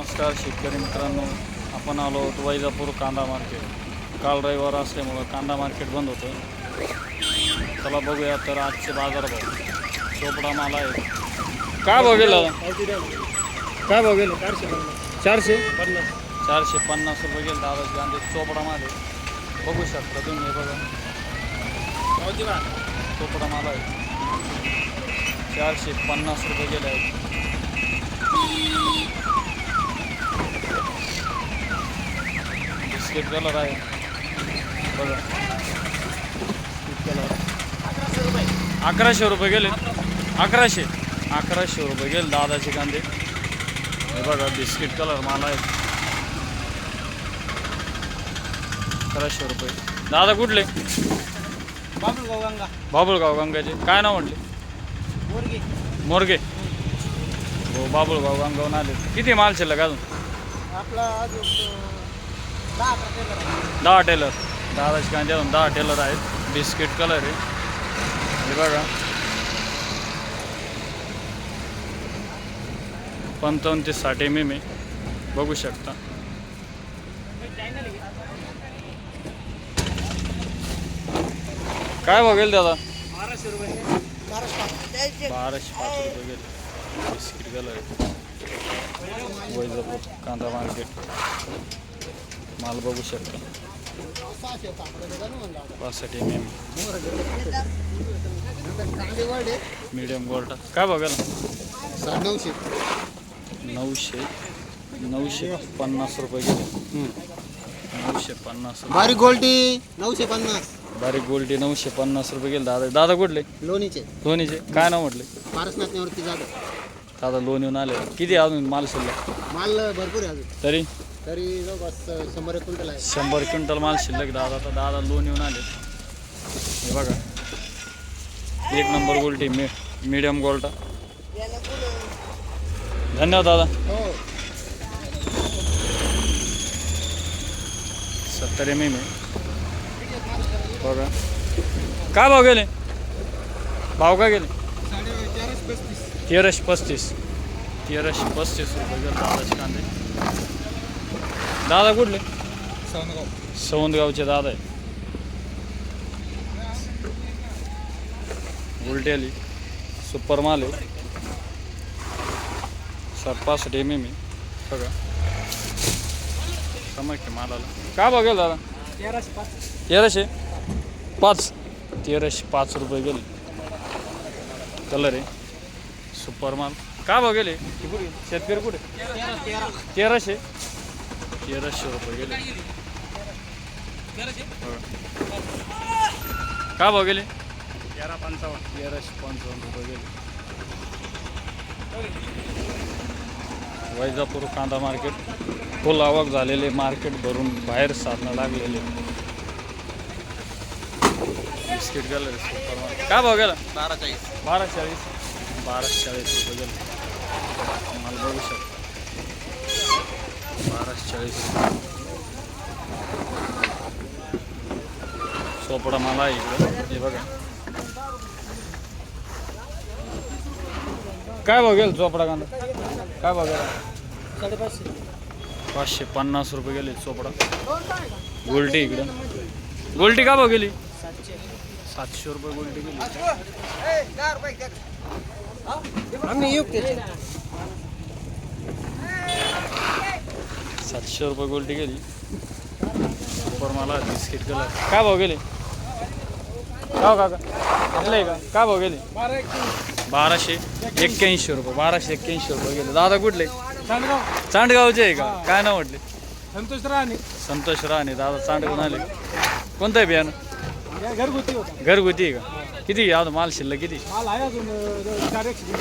नमस्कार शेतकरी मित्रांनो आपण आलो होतो वैजापूर कांदा मार्केट काल रविवार असल्यामुळं कांदा मार्केट बंद होतं. चला बघूया तर आजचे बाजार भाव चोपडा माल आहे. काय भाव गेला? काय भाव गेला? चारशे? चारशे पन्नास रुपये गेले दादा गांधी चोपडा माल आहे. बघू शकता तुम्ही हे बघा. चोपडा माल आहे. चारशे पन्नास रुपये गेले आहेत. बिस्किट कलर आहे बघा. कलर अकराशे रुपये गेले. अकराशे. अकराशे रुपये गेले दादाचे कांदे. हे बघा बिस्किट कलर मला आहे. अकराशे रुपये. दादा कुठले? बाबूळगाव गंगा. बाबुळगाव गंगाचे. काय नाव म्हटले? मोरगे. मोरगे. हो बाबुळगाव गंगावून आले. किती माल शिल्लक अजून? आपला अजून दहा टेलर. दहा टेलर दादाचे दहा टेलर आहेत. बिस्किट कलर आहे. हे बघा. पंचावन्न ते साठ एम एम आहे बघू शकता. काय बघेल दादा? बाराशे रुपये बाराशे पाच रुपये गेले बिस्किट कलर वैजापूर कांदा मार्केट माल बघू शकता. पासष्ट एम एम मीडियम गोल्टा काय बघायला नऊशे. नऊशे नऊशे पन्नास रुपये गेले नऊशे पन्नास बारीक गोल्टी नऊशे पन्नास. बारीक गोल्डी नऊशे पन्नास रुपये गेले दादा दादा कुठले? लोणीचे. लोणीचे. काय नाव म्हटले? पारसनाथ निवृत्ती जाधव दादा लोण येऊन आले. किती अजून माल शिल्लक माल भरपूर आहे अजून. तरी? तरी जवळपास शंभर एक क्विंटल आहे. शंभर क्विंटल माल शिल्लक दादा. तर दादा लोन येऊन आले. हे बघा. एक नंबर गोल्टी मी मीडियम गोल्टा धन्यवाद दादा. हो. सत्तर एम एम आहे बघा. काय भाव गेले? भाव काय गेले? तेराशे पस्तीस. तेराशे पस्तीस रुपये गेले दादाचे कांदे. दादा कुठले? सावनगाव सवंदगावचे दादा आहे उलटी आली सुपर माल आहे. सात पासष्ट एम एम आहे. बघा. समजते मालाला. काय बघेल दादा? तेराशे पाच. तेराशे? पाच. तेराशे पाच रुपये गेले. कलर आहे. सुपर माल. काय भाव गेले? ती कुठे? शेतकरी कुठे? तेरा. तेराशे. तेराशे रुपये गेले. काय भाव गेले तेरा पंचावन्न तेराशे पंचावन्न रुपये गेले वैजापूर कांदा मार्केट. फुल आवक झालेले मार्केट भरून बाहेर साधणं लागलेले बिस्किट गेलं काय भाव गेला बारा चाळीस. बारा चाळीस. बारा चाळीस रुपये गेले. मला बघू शकता. चाळीस सोपडा मला आहे इकडं. हे बघा. काय भाव चोपडा कांदा? काय भाव गेला? पाचशे पन्नास रुपये गेले चोपडा. गोल्टी इकडं. गोल्टी का भाव गेली? सातशे सातशे रुपये गोल्टी गेली. सातशे रुपये गोल्टी गेली. सुपर मला बिस्किट कलर काय भाव गेले? का काका. आपलं आहे का काय भाव गेले? बाराशे. एक्क्याऐंशी रुपये बाराशे एक्क्याऐंशी रुपये गेले. दादा कुठले? चांडगावचे आहे का? काय नाव म्हटले? संतोष राणे. संतोष राणे. दादा चांडगावून आले. कोणतं आहे बियाणं? घरगुती होता. घरगुती आहे का? किती यावं माल शिल्लक किती? माल आहे अजून अं, चार एकशे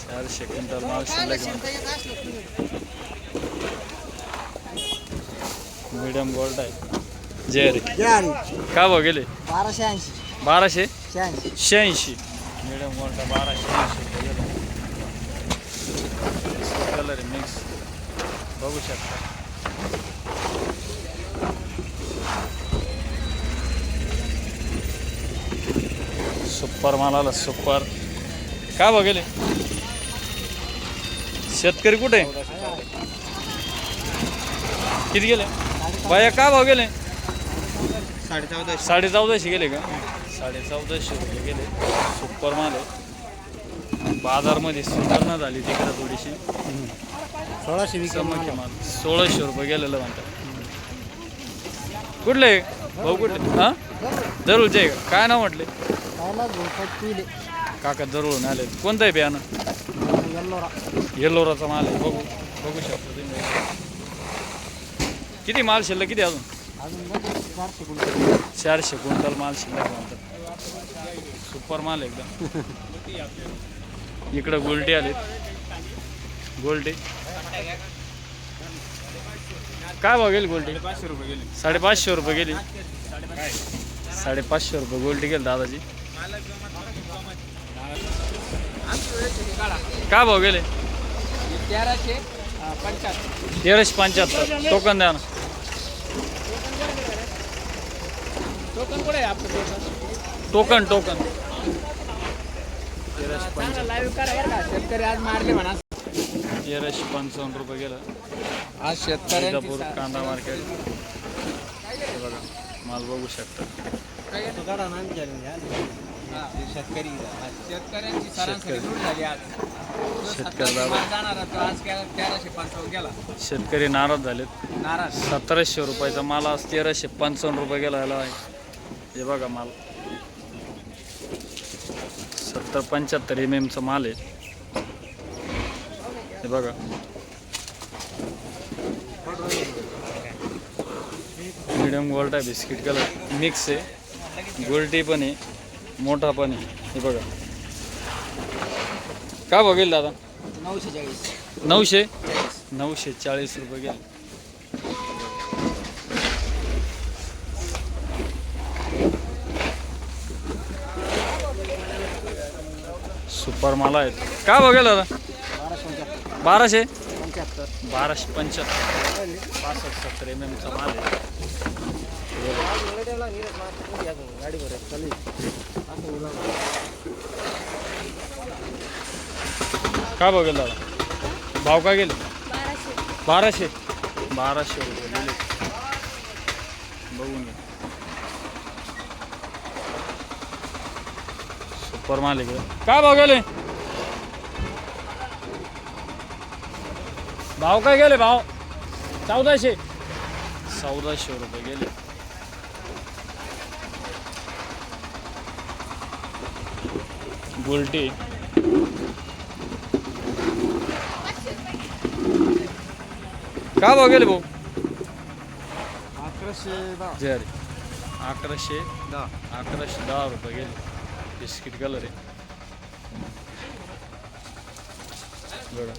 चारशे क्विंटल माल शिल्लक मीडियम गोल्ड आहे. जे रे काय भाव गेले? बाराशे ऐंशी. बाराशे? शहाऐंशी. शहाऐंशी. मिडियम मोठा बाराशे ऐंशी. कलर आहे मिक्स बघू शकता. सुपर मालाला सुपर काय बघेल शेतकरी कुठे? किती गेले? बाया काय भाव गेले? साडे चौदाशे साडे चौदाशे गेले का? साडे चौदाशे रुपये गेले. सुपर माल आहे. बाजारमध्ये सुधारणा झाली तिकडे थोडीशी. सोळाशे चमक माल. सोळाशे रुपये गेलेलं म्हणतात. कुठले? भाऊ कुठले? हां? जरूरचे का? काय नाव म्हटले? काका जरूर आले. कोणतं आहे बियाणं? येल्लोराचा माल आहे. बघू बघू शकतो तुम्ही. किती माल शिल्लक किती अजून? चारशे क्विंटल माल. शिल्लक म्हणतात. सुपर माल एकदम. इकडं गोल्टी आलेत. गोल्टी काय भाव गेली गोल्टी पाचशे रुपये गेले साडेपाचशे रुपये गेली. साडेपाचशे रुपये गोल्टी गेली दादाजी. काय भाव गेले? तेराशे पंच्याहत्तर. टोकन द्या ना टोकन कुठे आहे आपलं टोकन टोकन. लाईव्ह करा बरं का. शेतकरी आज मारले म्हणा. तेराशे पंचावन्न रुपये गेलं. आज विजापूर कांदा मार्केट हे बघा माल बघू शकता. शेतकरी शेतकऱ्यांची सरासरी दूर झाली आज. शेतकरी नाराज झालेत. नाराज. सतराशे रुपयाचा माल आज तेराशे पंचावन्न रुपये गेला आहे. हे बघा माल. सत्तर पंच्याहत्तर एम एमचा माल आहे. हे बघा. मिडियम गोल्ड आहे बिस्किट कलर मिक्स आहे. गोल्टी पण आहे. मोठा पण आहे हे बघा. का बघेल दादा? नऊशे? चाळीस. नऊशे नऊशे चाळीस रुपये गेले. सुपर माला आहेत. काय बघेल दादा? बाराशे बाराशे? पंच्याहत्तर. पासष्ट सत्तर एम एमचा माल आहे. गाडी भरत चालेल काय बघेल दादा? भाव काय गेले? बाराशे. बाराशे? बाराशे रुपये गेले बघून घ्या. सुपर माल आहे. काय भाव गेले? भाव काय गेले भाव? चौदाशे. चौदाशे रुपये गेले. गोल्टी काय भाव गेले भाऊ? अकराशे दहा. जे अरे अकराशे दहा. अकराशे दहा रुपये गेले. बिस्किट कलर आहे. बघा.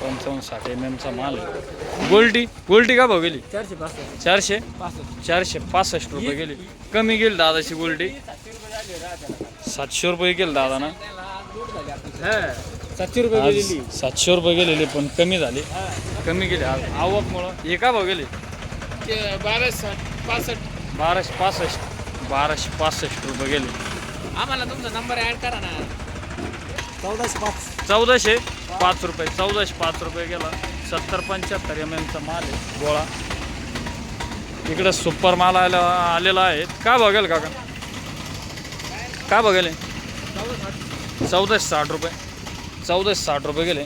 पंचावन्न साठ एम एमचा माल आहे. गोल्टी गोल्टी का भाव गेली? चारशे पासष्ट. चारशे? पासष्ट. चारशे पासष्ट रुपये गेली. कमी गेली दादाची गोल्टी सातशे रुपये गेली दादा ना सातशे रुपये गेलेली. सातशे रुपये गेलेले पण कमी झाले. कमी गेले. आज आवकमुळं. हे का भाव गेले? बाराशे पासष्ट. बाराशे पासष्ट. बाराशे पासष्ट रुपये गेले. आम्हाला तुमचा नंबर ऍड करा ना. चौदाशे पाच. चौदाशे? पाच रुपये चौदाशे पाच रुपये गेला. सत्तर पंच्याहत्तर एम एमचा माल आहे गोळा. इकडं सुपर माल आला आलेला आहे. काय बघेल काका? काय बघेल चौदाशे साठ रुपये. चौदाशे साठ रुपये गेले.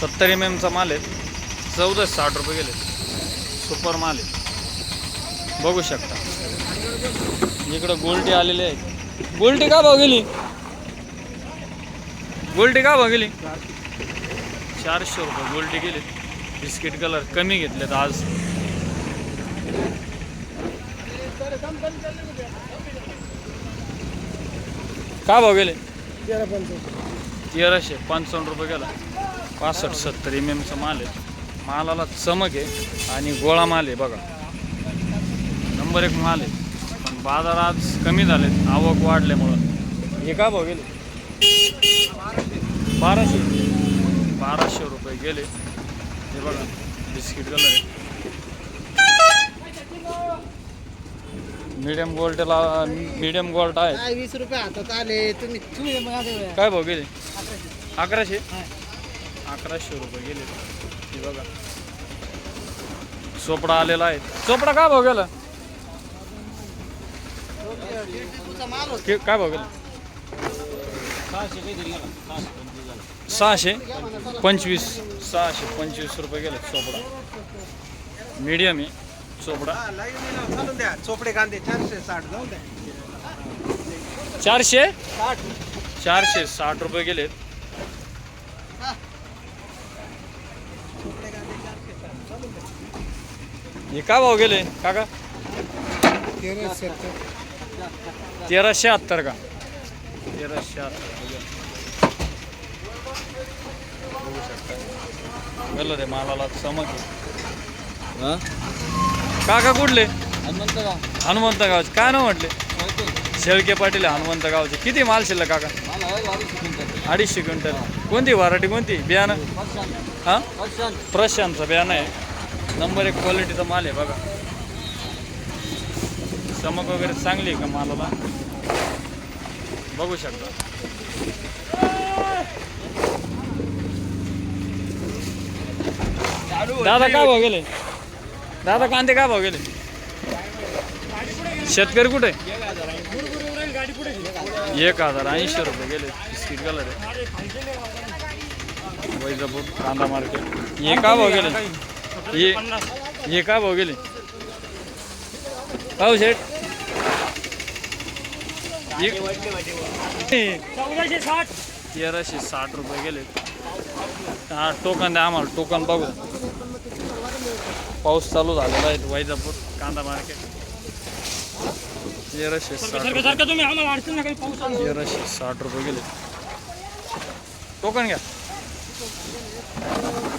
सत्तर एम एमचा माल आहे. चौदाशे साठ रुपये गेले. सुपर माल आहे. बघू शकता. इकडं गोल्टी आलेली आहे. गोल्टी का भाव गेली गोल्डी का भाव गेली चारशे रुपये गोल्डी गेली. बिस्किट कलर कमी घेतलेत आज. का भाव गेले तेराशे पंचावन्न रुपये गेला. पासष्ट सत्तर एम एमचा माल आहे. मालाला चमक आहे आणि गोळा माल आहे बघा. नंबर एक माल आहे. पण बाजार आज कमी झालेत. आवक वाढल्यामुळं. हे का भाव गेले बाराशे. बाराशे रुपये गेले. हे बघा बिस्किट कलर आहे. मीडियम गोल्डला मीडियम गोल्ड आहे. काय वीस रुपये हातात आले. तुम्ही काय भाऊ गेले? अकराशे. अकराशे? रुपये गेले. हे बघा. चोपडा आलेला आहे. चोपडा काय भाऊ गेला? काय भाऊ गेला? सहाशे पंचवीस सहाशे पंचवीस रुपये गेले चोपडा. मीडियम आहे चोपडा. चोपडे कांदे चारशे साठ जाऊ द्या. चारशे? साठ. चारशे साठ रुपये गेलेत. हे. काय भाव गेले काका? तेराशे तेराशे हत्तर का? तेराशे हत्तर बघू शकता गेलं रे मालाला चमक आहे. काका कुठले? हनुमंत गाव हनुमंत गावचे काय नाव म्हटले? शेळके पाटील हनुमंत गावचे किती माल शिल्लक काका? अडीचशे क्विंटल. कोणती व्हरायटी कोणती? बियाणं? हां? प्रशांतचं बियाणं आहे. नंबर एक क्वालिटीचा माल आहे बघा. चमक वगैरे चांगली आहे का मालाला? बघू शकता. दादा काय भाव गेले? दादा कांदे काय भाव गेले? शेतकरी कुठे? एक हजार ऐंशी रुपये गेले. बिस्किट कलर आहे वैजापूर कांदा मार्केट. हे का भाव गेले? हे हे का भाव गेले? पाहू शेठ. तेराशे साठ रुपये गेले. हा टोकन द्या आम्हाला टोकन बघू. पाऊस चालू झालेला आहे वैजापूर कांदा मार्केट. तेराशे साठ. तेराशे साठ रुपये गेले. टोकन घ्या.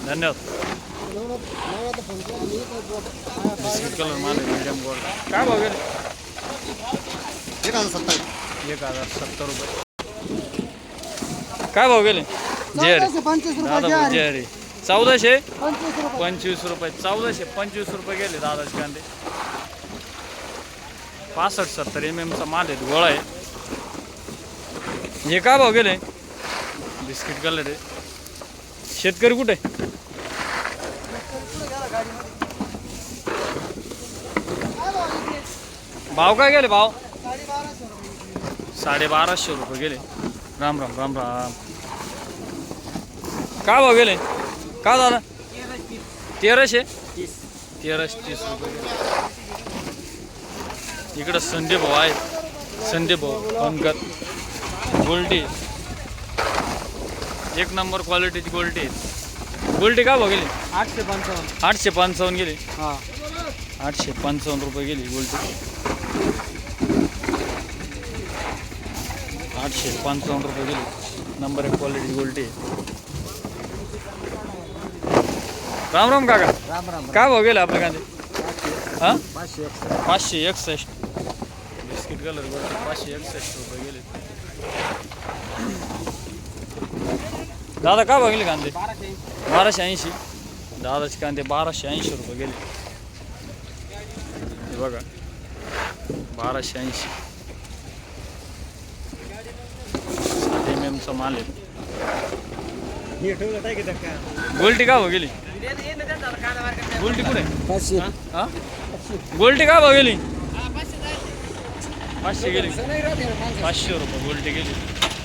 धन्यवाद. बिस्किट कलर माल आहे मीडियम गोल्ड काय भाव गेले? एक हजार सत्तावीस एक हजार सत्तर रुपये. काय भाव गेले? जेरी पंचवीस दादा जेरी चौदाशे? पंचवीस रुपये. चौदाशे पंचवीस रुपये गेले दादाचे कांदे. पासष्ट सत्तर एम एमचा माल आहे गोळा आहे. हे काय भाव गेले? बिस्किट कलर आहे शेतकरी कुठे? भाव काय गेले भाव? साडे बाराशे रुपये गेले. राम राम राम राम. काय भाव गेले? का दादा तेराशे? तेराशे तीस रुपये. इकडं संदीप भाऊ आहेत. संदीप भाऊ अंकत गोल्टी एक नंबर क्वालिटीची गोल्टी आहेत गोल्टी का भाव गेली? आठशे पंचावन्न. आठशे पंचावन्न गेली? हा. आठशे पंचावन्न रुपये गेली गोल्टी आठशे पंचावन्न रुपये गेली. नंबर एक क्वालिटी गोल्टी आहे. राम राम काका. राम राम काय भाव गेले आपले कांदे? हां? पाचशे एकसष्ट. पाचशे एकसष्ट. बिस्किट कलर गोल्टी पाचशे एकसष्ट रुपये गेले. दादा काय भाव गेले कांदे? बाराशे ऐंशी. दादाचे कांदे बाराशे ऐंशी रुपये गेले. हे बघा. बाराशे ऐंशी. सात एम एमचा माल आहे. गोल्टी का भाव गेली? गोल्टी कुठे? पाचशे. हा? गोल्टी का भाव गेली? पाचशे गेली. पाचशे रुपये गोल्टी गेली.